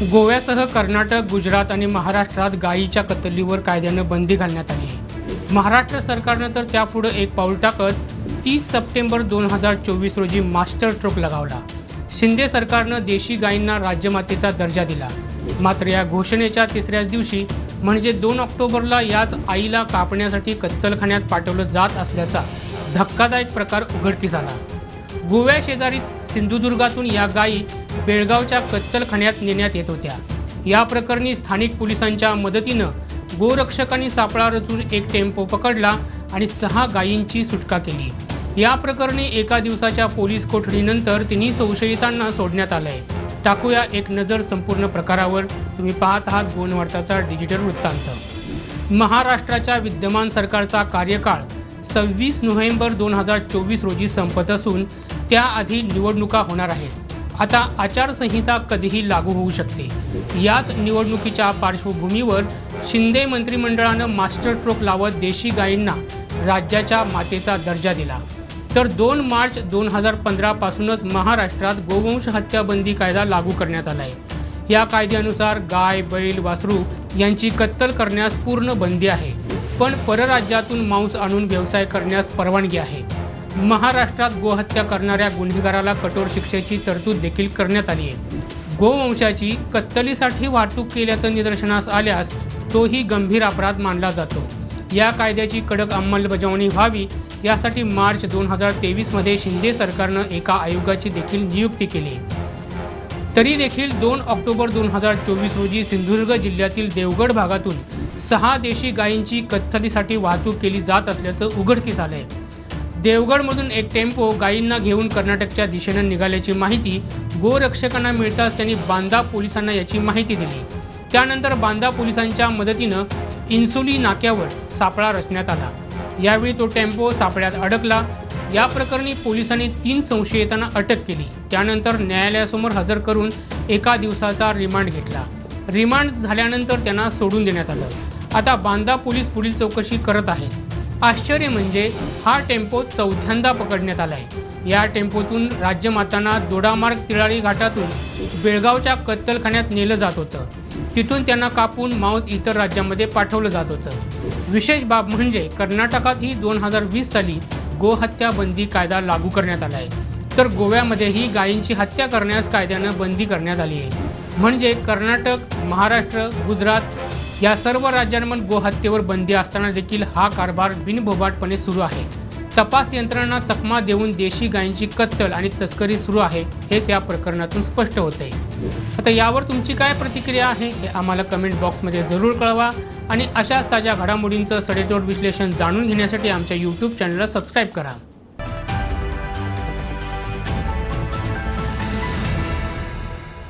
गोव्यासह कर्नाटक गुजरात आणि महाराष्ट्रात गायीच्या कत्तलीवर कायद्यानं बंदी घालण्यात आली आहे. महाराष्ट्र सरकारनं तर त्यापुढं एक पाऊल टाकत तीस सप्टेंबर दोन हजार चोवीस रोजी मास्टर ट्रोक लगावला. शिंदे सरकारनं देशी गायींना राज्यमातेचा दर्जा दिला. मात्र या घोषणेच्या तिसऱ्याच दिवशी म्हणजे दोन ऑक्टोबरला याच आईला कापण्यासाठी कत्तलखान्यात पाठवलं जात असल्याचा धक्कादायक प्रकार उघडकीस आला. गोव्या शेजारीच सिंधुदुर्गातून या गायी बेळगावच्या कत्तलखान्यात नेण्यात येत होत्या. या प्रकरणी स्थानिक पोलिसांच्या मदतीनं गोरक्षकांनी सापळा रचून एक टेम्पो पकडला आणि सहा गायींची सुटका केली. या प्रकरणी एका दिवसाच्या पोलीस कोठडीनंतर तिन्ही संशयितांना सोडण्यात आलंय. टाकूया एक नजर संपूर्ण प्रकारावर. तुम्ही पाहत आहात गोनवार्ताचा डिजिटल वृत्तांत. महाराष्ट्राच्या विद्यमान सरकारचा कार्यकाळ सव्वीस नोव्हेंबर दोन हजार चोवीस रोजी संपत असून त्याआधी निवडणुका होणार आहेत. आता आचारसंहिता कधीही लागू होऊ शकते. याच निवडणुकीच्या पार्श्वभूमीवर शिंदे मंत्रिमंडळानं मास्टर स्ट्रोक लावत देशी गायींना राज्याच्या मातेचा दर्जा दिला. तर दोन मार्च दोन हजार पंधरापासूनच महाराष्ट्रात गोवंश हत्याबंदी कायदा लागू करण्यात आला आहे या कायद्यानुसार गाय बैल वासरू यांची कत्तल करण्यास पूर्ण बंदी आहे. पण परराज्यातून मांस आणून व्यवसाय करण्यास परवानगी आहे. महाराष्ट्रात गोहत्या करणाऱ्या गुन्हेगाराला कठोर शिक्षेची तरतूद देखील करण्यात आली आहे. गोवंशाची कत्तलीसाठी वाहतूक केल्याचं निदर्शनास आल्यास तोही गंभीर अपराध मानला जातो. या कायद्याची कडक अंमलबजावणी व्हावी यासाठी मार्च दोन हजार तेवीसमध्ये शिंदे सरकारनं एका आयोगाची देखील नियुक्ती केली. तरी देखील दोन ऑक्टोबर दोन हजार चोवीस रोजी सिंधुदुर्ग जिल्ह्यातील देवगड भागातून सहा देशी गायींची कत्तलीसाठी वाहतूक केली जात असल्याचं उघडकीस आहे देवगडमधून एक टेम्पो गायींना घेऊन कर्नाटकच्या दिशेनं निघाल्याची माहिती गोरक्षकांना मिळताच त्यांनी बांदा पोलिसांना याची माहिती दिली. त्यानंतर बांदा पोलिसांच्या मदतीनं इन्सुली नाक्यावर सापळा रचण्यात आला. यावेळी तो टेम्पो सापळ्यात अडकला. या प्रकरणी पोलिसांनी तीन संशयितांना अटक केली. त्यानंतर न्यायालयासमोर हजर करून एका दिवसाचा रिमांड घेतला. रिमांड झाल्यानंतर त्यांना सोडून देण्यात आलं. आता बांदा पोलीस पुढील चौकशी करत आहेत. आश्चर्य म्हणजे हा टेम्पो चौथ्यांदा पकडण्यात आलाय. या टेम्पोतून राज्यमातांना दोडामार्ग तिळाळी घाटातून बेळगावच्या कत्तलखान्यात नेलं जात होतं. तिथून त्यांना कापून माऊत इतर राज्यांमध्ये पाठवलं जात होतं. विशेष बाब म्हणजे कर्नाटकातही दोन हजार वीस साली गोहत्या बंदी कायदा लागू करण्यात आला आहे तर गोव्यामध्येही गायींची हत्या करण्यास कायद्यानं बंदी करण्यात आली आहे. म्हणजे कर्नाटक महाराष्ट्र गुजरात या सर्व राज्यांमध्ये गोहत्येवर बंदी असताना देखील हा कारभार बिनबोबाटपणे सुरू आहे. तपास यंत्रणांना चकमा देऊन देशी गायींची कत्तल आणि तस्करी सुरू आहे हेच या प्रकरणातून स्पष्ट होते. आता यावर तुमची काय प्रतिक्रिया आहे हे आम्हाला कमेंट बॉक्समध्ये जरूर कळवा आणि अशाच ताज्या घडामोडींचं सडेतोड विश्लेषण जाणून घेण्यासाठी आमच्या यूट्यूब चॅनलला सबस्क्राईब करा.